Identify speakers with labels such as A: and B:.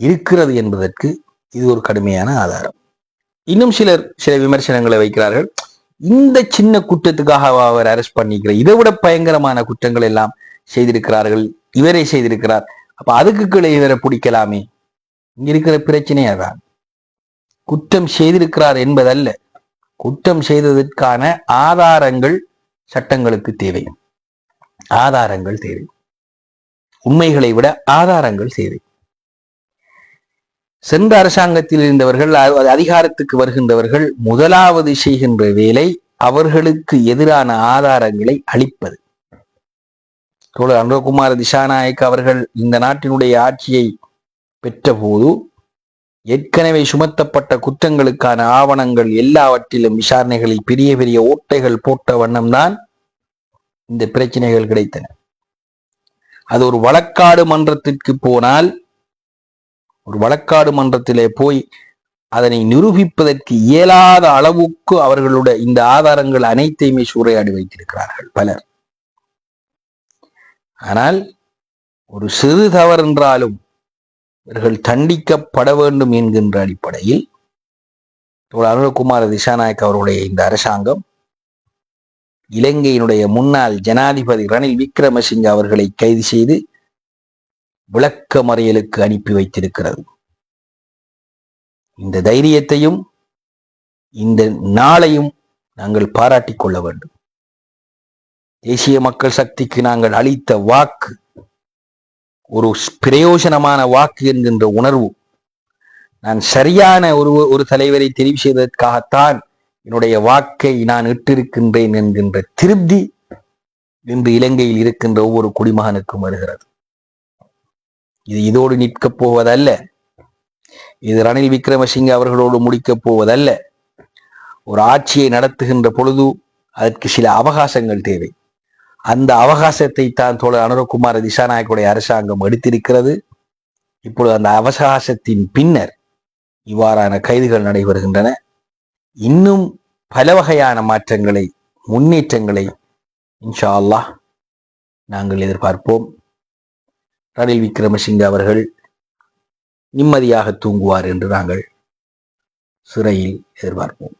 A: இருக்கிறது என்பதற்கு இது ஒரு கடுமையான ஆதாரம். இன்னும் சிலர் சில விமர்சனங்களை வைக்கிறார்கள். இந்த சின்ன குற்றத்துக்காக அவர் அரெஸ்ட் பண்ணிக்கிற இதை விட பயங்கரமான குற்றங்கள் எல்லாம் செய்திருக்கிறார்கள். இவரே செய்திருக்கிறார். அப்ப அதுக்கு கீழே இவரை பிடிக்கலாமே? இங்க இருக்கிற பிரச்சனையே அதான் குற்றம் செய்திருக்கிறார் என்பதல்ல. குற்றம் செய்ததற்கான ஆதாரங்கள் சட்டங்களுக்கு தேவை. ஆதாரங்கள் தேவை. உண்மைகளை விட ஆதாரங்கள் தேவை. சென்ற அரசாங்கத்தில் இருந்தவர்கள் அதிகாரத்துக்கு வருகின்றவர்கள் முதலாவது செய்கின்ற வேலை அவர்களுக்கு எதிரான ஆதாரங்களை அளிப்பது. தோழர் அனுரகுமார் திசாநாயக் அவர்கள் இந்த நாட்டினுடைய ஆட்சியை பெற்றபோது ஏற்கனவே சுமத்தப்பட்ட குற்றங்களுக்கான ஆவணங்கள் எல்லாவற்றிலும் விசாரணைகளில் பெரிய பெரிய ஓட்டைகள் போட்ட வண்ணம்தான் இந்த பிரச்சனைகள் கிடைத்தன. அது ஒரு வழக்காடு மன்றத்திற்கு போனால் ஒரு வழக்காடு மன்றத்திலே போய் அதனை நிரூபிப்பதற்கு இயலாத அளவுக்கு அவர்களுடைய இந்த ஆதாரங்கள் அனைத்தையுமே சூறையாடி வைத்திருக்கிறார்கள் பலர். ஆனால் ஒரு சிறு தவறு என்றாலும் இவர்கள் தண்டிக்கப்பட வேண்டும் என்கின்ற அடிப்படையில் தோழர் அருணகுமார திசாநாயக் அவருடைய இந்த அரசாங்கம் இலங்கையினுடைய முன்னாள் ஜனாதிபதி ரணில் விக்ரமசிங்க அவர்களை கைது செய்து விளக்க மறியலுக்கு அனுப்பி வைத்திருக்கிறது. இந்த தைரியத்தையும் இந்த நாளையும் நாங்கள் பாராட்டிக் கொள்ள வேண்டும். தேசிய மக்கள் சக்திக்கு நாங்கள் அளித்த வாக்கு ஒரு பிரயோஜனமான வாக்கு என்கின்ற உணர்வு நான் சரியான ஒரு ஒரு தலைவரை தெரிவு செய்ததற்காகத்தான் என்னுடைய வாக்கை நான் இட்டிருக்கின்றேன் என்கின்ற திருப்தி இன்று இலங்கையில் இருக்கின்ற ஒவ்வொரு குடிமகனுக்கும் வருகிறது. இது இதோடு நிற்கப் போவதல்ல. இது ரணில் விக்ரமசிங்க அவர்களோடு முடிக்கப் போவதல்ல. ஒரு ஆட்சியை நடத்துகின்ற பொழுது அதற்கு சில அவகாசங்கள் தேவை. அந்த அவகாசத்தை தான் தோழர் அனுரகுமார திசாநாயக்குடைய அரசாங்கம் எடுத்திருக்கிறது. இப்பொழுது அந்த அவகாசத்தின் பின்னர் இவ்வாறான கைதுகள் நடைபெறுகின்றன. இன்னும் பல வகையான மாற்றங்களை முன்னேற்றங்களை இன்ஷா அல்லாஹ் நாங்கள் எதிர்பார்ப்போம். ரணில் விக்ரமசிங்க அவர்கள் நிம்மதியாக தூங்குவார் என்று நாங்கள் சிறையில் எதிர்பார்ப்போம்.